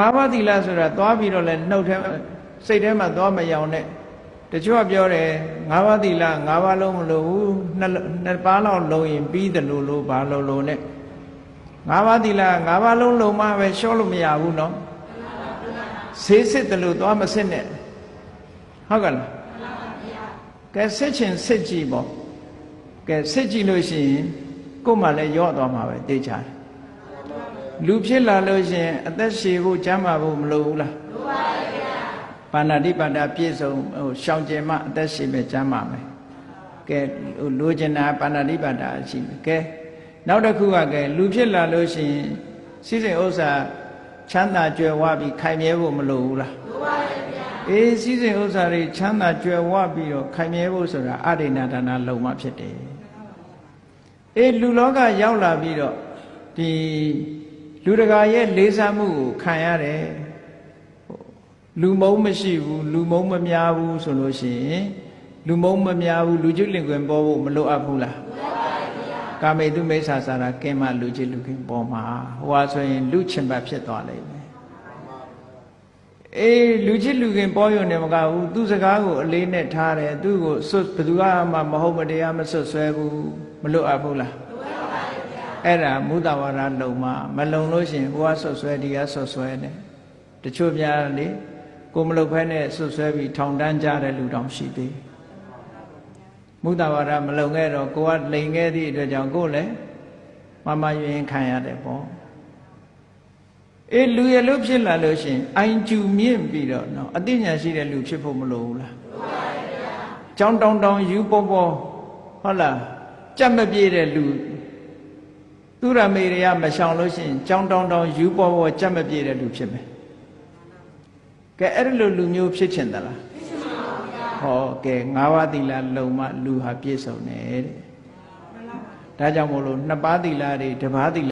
ဘာဝသီလဆိုတာသွားပြီးတော့လဲနှုတ်ထဲစိတ်ထဲမှာသွားမယောင်နဲ့တချို့ကပြောတယ်ငါးပါးသီလငါးပါးလုံးမလို့ဘူးနှစ်နှစ်ပါးလောက်လုံးရင်ပြီးတယ်လို့လို့ဘာလို့လို့နဲ့ငါးပါးသီလငါးပါးလုံးလုံးမှပဲရှော့လို့မရဘူးနော်ဆေးစစ်တယ်လို့သွားမစစ်နဲ့ဟုတ်ကလားကဲစစ်ချင်စစ်ကြည့်ပေါ့ကဲစစ်ကြည့်လို့ရှိရင်ကိုယ်မှလည်းရော့သွားမှာပဲသိချတယ် လူဖြစ်လာလို့ရှိရင်အသက်ရှည်ဖို့ကျမ်းမာဖို့မလိုဘူးလားလိုပါရဲ့ဗျာပါဏာတိပါဒပြည့်စုံဟိုရှောင်ကျင်မှအသက်ရှည်ပဲကျမ်းမာမယ်ကဲဟိုလိုချင်တာပါဏာတိပါဒရှိမယ်ကဲနောက်တစ်ခုကကဲလူဖြစ်လာလို့ရှိရင်စိစိမ်ဥစ္စာချမ်းသာကြွယ်ဝပြီးခိုင်မြဲဖို့မလိုဘူးလားလိုပါရဲ့ဗျာအေးစိစိမ်ဥစ္စာတွေချမ်းသာကြွယ်ဝပြီးတော့ခိုင်မြဲဖို့ဆိုတာအရိဏဒါနလုံမှဖြစ်တယ်အေးလူလောကရောက်လာပြီးတော့ဒီ လူတကာရဲ့လေးစားမှုကိုခံရတယ်လူမုံမရှိဘူးလူမုံမများဘူးဆိုလို့ရှိရင်လူမုံမများဘူးလူကျွလင်ခွင်ပေါ်ဖို့မလိုအပ်ဘူးလားလိုအပ်ပါဘူးဗျာကာမေတုမိစ္ဆာစာရာကင်းမလူကျွလူခွင်ပေါ်မှာဟိုဟာဆိုရင်လူချင်ပတ်ဖြစ်သွားလိမ့်မယ်အေးလူချစ်လူခင်ပေါ်ရုံနဲ့မကဘူးသူစကားကိုအလေးနဲ့ထားတယ်သူ့ကိုစွတ်ဘယ်သူကမှမဟုတ်မတရားမစွတ်ဆွဲဘူးမလွတ်အပ်ဘူးလား အဲ့ဒါမုဒ္ဒဝါဒလုံမှာမလုံလို့ရှိရင်ဟိုကဆွတ်ဆွဲဒီကဆွတ်ဆွဲတယ်တချို့များလေကိုမလုံဖဲနဲ့ဆွတ်ဆွဲပြီးထောင်တန်းကြတဲ့လူတောင်ရှိသေးမုဒ္ဒဝါဒမလုံခဲ့တော့ကိုကလိန်ခဲ့သည့်အတွက်ကြောင့်ကိုလည်းမမယွင်ခံရတယ်ပေါ့အေးလူရလို့ဖြစ်လာလို့ရှိရင်အိုင်ကျူမြင့်ပြီးတော့နော်အသိဉာဏ်ရှိတဲ့လူဖြစ်ဖို့မလိုဘူးလားလိုပါဗျာကြောင်းတောင်းတောင်းယူပေါ်ပေါ်ဟုတ်လားကြက်မပြေတဲ့လူ သူရမေရရမရှောင်လို့ရှိရင်ကြောင်းတောင်းတောင်းယူပေါ်ပေါ်ကြက်မပြေတဲ့လူဖြစ်မယ်ကဲအဲ့ဒီလိုလူမျိုးဖြစ်ချင်သလားဖြစ်ချင်ပါဗျာဟောကဲငါးပါးသီလလုံမှလူဟာပြည့်စုံတယ်တဲ့ဒါကြောင့်မို့လို့နှစ်ပါးသီလတွေတစ်ပါးသီလ